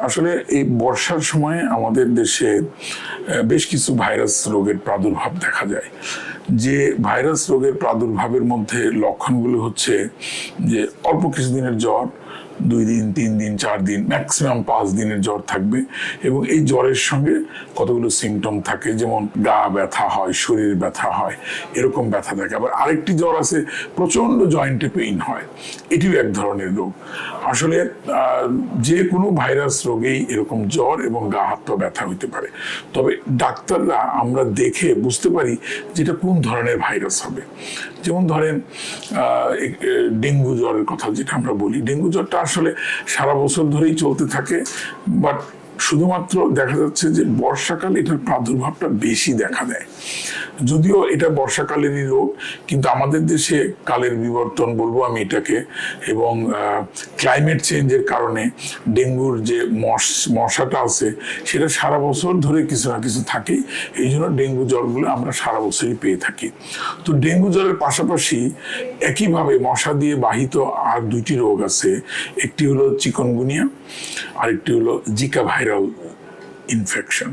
আসলে এই বর্ষার সময় আমাদের দেশে বেশ কিছু ভাইরাস রোগের প্রাদুর্ভাব দেখা যায়। যে ভাইরাস রোগের প্রাদুর্ভাবের মধ্যে লক্ষণগুলো হচ্ছে যে অল্প কিছুদিনের জ্বর দুই দিন, তিন দিন, চার দিন ম্যাক্সিমাম পাঁচ দিনের জ্বর থাকবে এবং এই জ্বরের সঙ্গে কতগুলো সিমটম থাকে, যেমন গা ব্যথা হয়, শরীর ব্যথা হয়, এরকম ব্যথা থাকে। আবার আরেকটি জ্বর আছে প্রচণ্ড জয়েন্টে পেইন হয়। এটিও এক ধরনের রোগ। আসলে যে কোনো ভাইরাস রোগেই এরকম জ্বর এবং গা হাত পা ব্যথা হইতে পারে। তবে ডাক্তাররা আমরা দেখে বুঝতে পারি যেটা কোন ধরনের ভাইরাস হবে। যেমন ধরেন ডেঙ্গু জ্বরের কথা যেটা আমরা বলি, ডেঙ্গু জ্বরটা আসলে সারা বছর ধরেই চলতে থাকে বাট শুধুমাত্র দেখা যাচ্ছে যে বর্ষাকালে এটার প্রাদুর্ভাবটা বেশি দেখা দেয়। যদিও এটা বর্ষাকালেরই রোগ, কিন্তু আমাদের দেশে কালের বিবর্তন বলব আমি এটাকে, এবং ক্লাইমেট চেঞ্জের কারণে ডেঙ্গুর যে মশ, মশাটা আছে, সেটা সারা বছর ধরে কিছু না কিছু থাকেই এই জন্য ডেঙ্গু জ্বরগুলো আমরা সারা বছরই পেয়ে থাকি। তো ডেঙ্গু জ্বরের পাশাপাশি একইভাবে মশা দিয়ে বাহিত আর দুইটি রোগ আছে, একটি হলো চিকনগুনিয়া, আরেকটি হলো জিকা ভাইরাল ইনফেকশন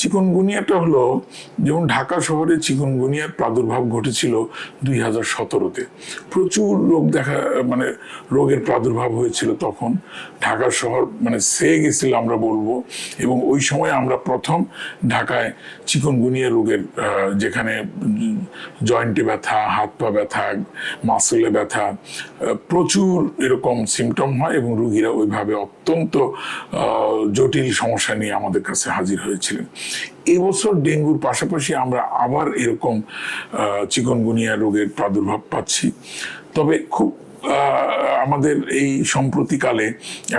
চিকনগুনিয়াটা হলো, যেমন ঢাকা শহরে চিকনগুনিয়ার প্রাদুর্ভাব ঘটেছিল দুই হাজার সতেরোতে। প্রচুর রোগ দেখা মানে রোগের প্রাদুর্ভাব হয়েছিল তখন। ঢাকা শহর মানে সেয়ে গেছিল আমরা বলব, এবং ওই সময় আমরা প্রথম ঢাকায় চিকনগুনিয়া রোগের যেখানে জয়েন্টে ব্যথা, হাত পা ব্যথা মাসলে ব্যথা প্রচুর এরকম সিমটম হয় এবং রুগীরা ওইভাবে অত্যন্ত জটিল সমস্যা নিয়ে আমাদের কাছে হাজির হয়েছিলেন। এবছর ডেঙ্গুর পাশাপাশি আমরা আবার এরকম চিকনগুনিয়া রোগের প্রাদুর্ভাব পাচ্ছি। তবে খুব আমাদের এই সম্প্রতিকালে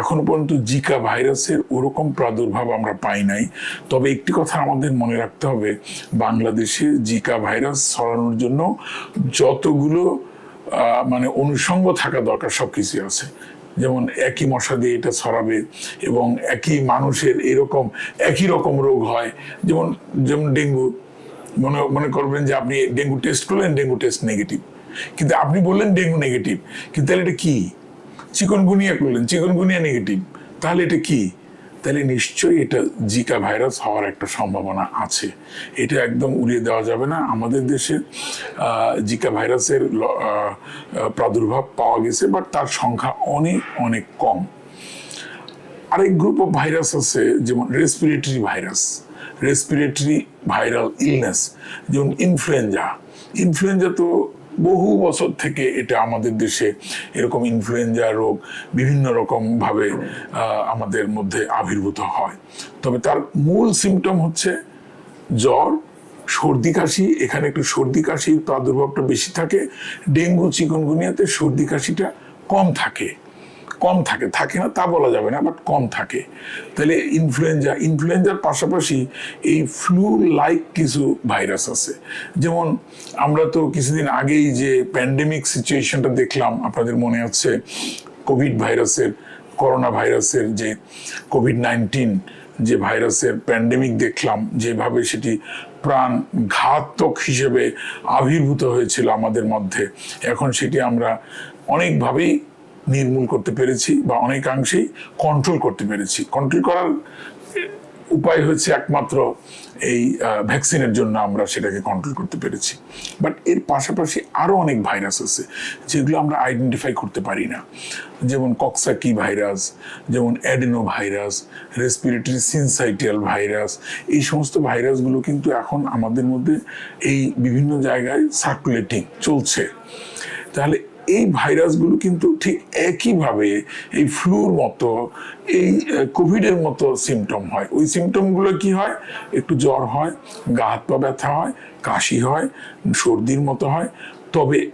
এখনও পর্যন্ত জিকা ভাইরাসের ওরকম প্রাদুর্ভাব আমরা পাই নাই। তবে একটি কথা আমাদের মনে রাখতে হবে, বাংলাদেশে জিকা ভাইরাস ছড়ানোর জন্য যতগুলো মানে অনুষঙ্গ থাকা দরকার সব কিছুই আছে। যেমন একই মশা দিয়ে এটা ছড়াবে এবং একই মানুষের এরকম, একই রকম রোগ হয়। যেমন যেমন ডেঙ্গু, মনে মনে করবেন যে আপনি ডেঙ্গু টেস্ট করলেন, ডেঙ্গু টেস্ট নেগেটিভ কিন্তু আপনি বললেন ডেঙ্গু নেগেটিভ কিন্তু তাহলে এটা কী? চিকনগুনিয়া করলেন, চিকনগুনিয়া নেগেটিভ তাহলে এটা কি? তাহলে নিশ্চয়ই এটা জিকা ভাইরাস হওয়ার একটা সম্ভাবনা আছে। এটা একদম উড়িয়ে দেওয়া যাবে না। আমাদের দেশে জিকা ভাইরাসের প্রাদুর্ভাব পাওয়া গেছে বাট তার সংখ্যা অনেক অনেক কম। আরেক গ্রুপ অফ ভাইরাস আছে, যেমন respiratory virus respiratory viral illness যেমন ইনফ্লুয়েঞ্জা ইনফ্লুয়েঞ্জা তো বহু বছর থেকে এটা আমাদের দেশে এরকম ইনফ্লুয়েঞ্জা রোগ বিভিন্ন রকমভাবে আমাদের মধ্যে আবির্ভূত হয়। তবে তার মূল সিমটম হচ্ছে জ্বর, সর্দি কাশি, এখানে একটু সর্দি কাশির প্রাদুর্ভাবটা বেশি থাকে, ডেঙ্গু, চিকনগুনিয়াতে সর্দি কাশিটা কম থাকে। কম থাকে থাকে না, তা বলা যাবে না বাট কম থাকে। তাহলে ইনফ্লুয়েঞ্জা ইনফ্লুয়েঞ্জার পাশাপাশি এই ফ্লু লাইক কিছু ভাইরাস আছে। যেমন আমরা তো কিছুদিন আগেই যে প্যান্ডেমিক সিচুয়েশনটা দেখলাম, আপনাদের মনে আছে কোভিড ভাইরাসের করোনা ভাইরাসের যে কোভিড নাইন্টিন যে ভাইরাসের প্যান্ডেমিক দেখলাম, যেভাবে সেটি প্রাণ ঘাতক হিসেবে আবির্ভূত হয়েছিল আমাদের মধ্যে। এখন সেটি আমরা অনেকভাবেই নির্মূল করতে পেরেছি বা অনেকাংশেই কন্ট্রোল করতে পেরেছি। কন্ট্রোল করার উপায় হচ্ছে একমাত্র এই ভ্যাকসিনের জন্য আমরা সেটাকে কন্ট্রোল করতে পেরেছি। বাট এর পাশাপাশি আরও অনেক ভাইরাস আছে যেগুলো আমরা আইডেন্টিফাই করতে পারি না। যেমন কক্সাকি ভাইরাস যেমন adenovirus respiratory syncytial virus এই সমস্ত ভাইরাসগুলো কিন্তু এখন আমাদের মধ্যে এই বিভিন্ন জায়গায় সার্কুলেটিং চলছে। তাহলে এই ভাইরাসগুলো কিন্তু ঠিক একইভাবে এই ফ্লুর মতো, এই কোভিডের মতো সিমটম হয়। ওই সিমটমগুলো কি হয়? একটু জ্বর হয়, গা হাত পা ব্যথা হয়, কাশি হয়, সর্দির মতো হয়। তবে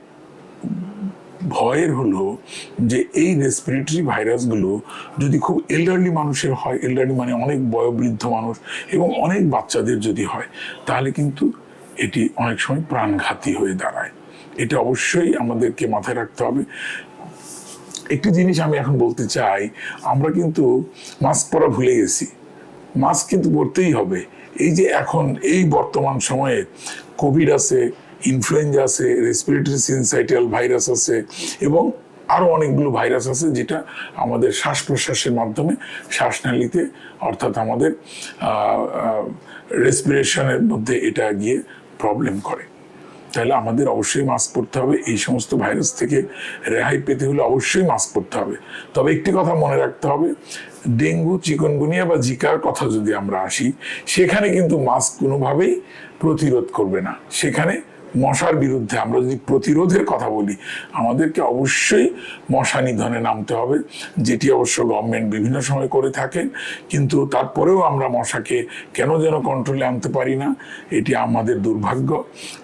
ভয়ের হলো যে এই রেসপিরেটরি ভাইরাসগুলো যদি খুব এল্ডারলি মানুষের হয় এল্ডারলি মানে অনেক বয়োবৃদ্ধ মানুষ এবং অনেক বাচ্চাদের যদি হয়, তাহলে কিন্তু এটি অনেক সময় প্রাণঘাতী হয়ে দাঁড়ায়। এটা অবশ্যই আমাদেরকে মাথায় রাখতে হবে। একটি জিনিস আমি এখন বলতে চাই, আমরা কিন্তু মাস্ক পরা ভুলে গেছি। মাস্ক কিন্তু পরতেই হবে। এই যে এখন, এই বর্তমান সময়ে কোভিড আছে ইনফ্লুয়েঞ্জা আছে রেসপিরেটরি সিনসাইটাল ভাইরাস আছে এবং আরও অনেকগুলো ভাইরাস আছে যেটা আমাদের শ্বাস প্রশ্বাসের মাধ্যমে শ্বাসনালীতে অর্থাৎ আমাদের রেসপিরেশনের মধ্যে এটা গিয়ে প্রবলেম করে। তাহলে আমাদের অবশ্যই মাস্ক পরতে হবে। এই সমস্ত ভাইরাস থেকে রেহাই পেতে হলে অবশ্যই মাস্ক পরতে হবে। তবে একটি কথা মনে রাখতে হবে, ডেঙ্গু, চিকনগুনিয়া বা জিকার কথা যদি আমরা আসি, সেখানে কিন্তু মাস্ক কোনোভাবেই প্রতিরোধ করবে না। সেখানে মশার বিরুদ্ধে আমরা যদি প্রতিরোধের কথা বলি, আমাদেরকে অবশ্যই মশা নিধনে নামতে হবে, যেটি অবশ্য গভর্নমেন্ট বিভিন্ন সময় করে থাকে কিন্তু তারপরেও আমরা মশাকে কেন যেন কন্ট্রোলে আনতে পারি না, এটি আমাদের দুর্ভাগ্য।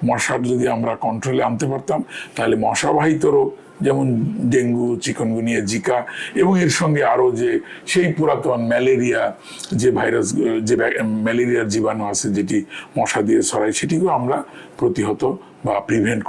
মশার যদি আমরা কন্ট্রোলে আনতে পারতাম, তাহলে মশাবাহিত রোগ যেমন ডেঙ্গু, চিকনগুনিয়া, জিকা এবং এর সঙ্গে আরও যে সেই পুরাতন ম্যালেরিয়া যে ভাইরাস, যে ম্যালেরিয়ার জীবাণু আছে যেটি মশা দিয়ে ছড়ায়, সেটিকেও আমরা প্রতিহত বা প্রিভেন্ট